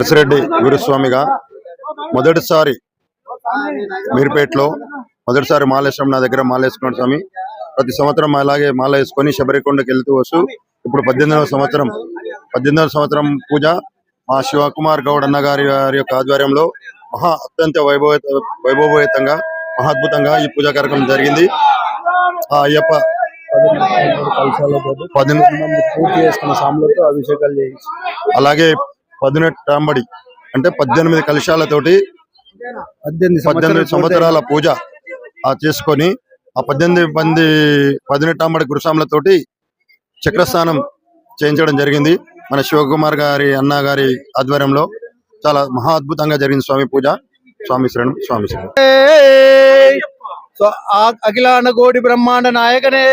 పెసిరెడ్డి గురుస్వామిగా మొదటిసారి మీర్పేటలో మొదటిసారి మాలేశ్వరం నా దగ్గర మాలేసుకున్నాడు స్వామి. ప్రతి సంవత్సరం అలాగే మాల వేసుకొని శబరికొండకి వెళ్తూ వస్తూ ఇప్పుడు పద్దెనిమిదవ సంవత్సరం పద్దెనిమిదవ సంవత్సరం పూజ మా శివకుమార్ గౌడ్ అన్న గారి వారి యొక్క ఆధ్వర్యంలో మహా అత్యంత వైభవ వైభవయుతంగా మహాద్భుతంగా ఈ పూజా కార్యక్రమం జరిగింది. ఆ అయ్యప్ప పద్దెనిమిది మంది పూర్తి చేసుకున్న సాములతో అభిషేకాలు చేయించి అలాగే పదినెట్టాంబడి అంటే పద్దెనిమిది కలశాలతోటి పద్దెనిమిది పద్దెనిమిది సంవత్సరాల పూజ. ఆ చేసుకొని ఆ పద్దెనిమిది మంది పదినెట్టాంబడి గురుస్వాములతోటి చక్రస్నానం చేయించడం జరిగింది. మన శివకుమార్ గారి అన్న గారి ఆధ్వర్యంలో చాలా మహా అద్భుతంగా జరిగింది స్వామి పూజ. స్వామి శరణం స్వామి శరణం. అఖిలాండ కోటి బ్రహ్మాండ నాయకనే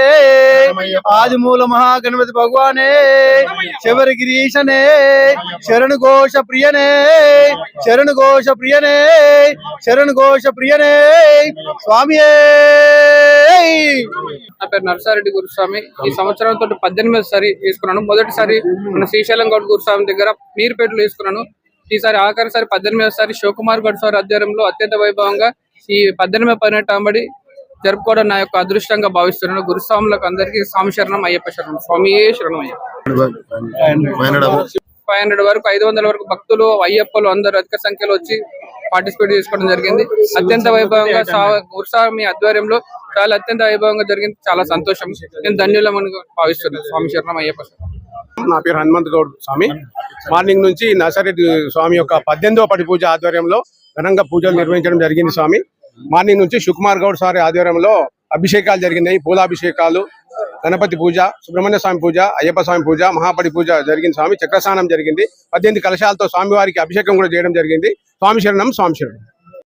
ఆదిమూల మహాగణపతి భగవానే శబరి గిరీశనే శరణు ఘోష ప్రియనే శరణు ఘోష ప్రియనే శరణు ఘోష ప్రియనే స్వామియే. నా పేరు నరసారెడ్డి గురుస్వామి. ఈ సంవత్సరం తోటి పద్దెనిమిది సారి తీసుకున్నాను. మొదటిసారి మన శ్రీశైలం గౌడ్ గురుస్వామి దగ్గర మీరుపేటలో తీసుకున్నాను ఈసారి ఆఖరిసారి పద్దెనిమిదోసారి శివకుమార్ గౌడ్ సార్ ఆధ్వర్యంలో అత్యంత వైభవంగా ఈ పద్దెనిమిది పన్నెండు అంబడి జరుపుకోవడం నా యొక్క అదృష్టంగా భావిస్తున్నాను. గురుస్వాములకు అందరికీ స్వామి శరణం అయ్యప్ప శరణం. స్వామి శరణం అయ్యప్ప. ఫైవ్ హండ్రెడ్ వరకు ఐదు వందల వరకు భక్తులు అయ్యప్పలు అందరూ అధిక సంఖ్యలో వచ్చి పార్టిసిపేట్ చేసుకోవడం జరిగింది. అత్యంత వైభవంగా గురుస్వామి ఆధ్వర్యంలో చాలా అత్యంత వైభవంగా జరిగింది. చాలా సంతోషం. నేను ధన్యులమని భావిస్తున్నాను. స్వామి శరణం అయ్యప్ప శరణం. నా పేరు హనుమంత్ గౌడ్ స్వామి. మార్నింగ్ నుంచి నర్సరెడ్డి స్వామి యొక్క పద్దెనిమిదవ పడి పూజ ఆధ్వర్యంలో ఘనంగా పూజలు నిర్వహించడం జరిగింది స్వామి. మార్నింగ్ నుంచి సుకుమార్ గౌడ్ సారి ఆధ్వర్యంలో అభిషేకాలు జరిగినాయి. పూలాభిషేకాలు గణపతి పూజ సుబ్రహ్మణ్య స్వామి పూజ అయ్యప్ప స్వామి పూజ మహాపడి పూజ జరిగింది స్వామి. చక్రస్నానం జరిగింది. పద్దెనిమిది కలశాలతో స్వామివారికి అభిషేకం కూడా చేయడం జరిగింది. స్వామి శరణం స్వామి శరణం.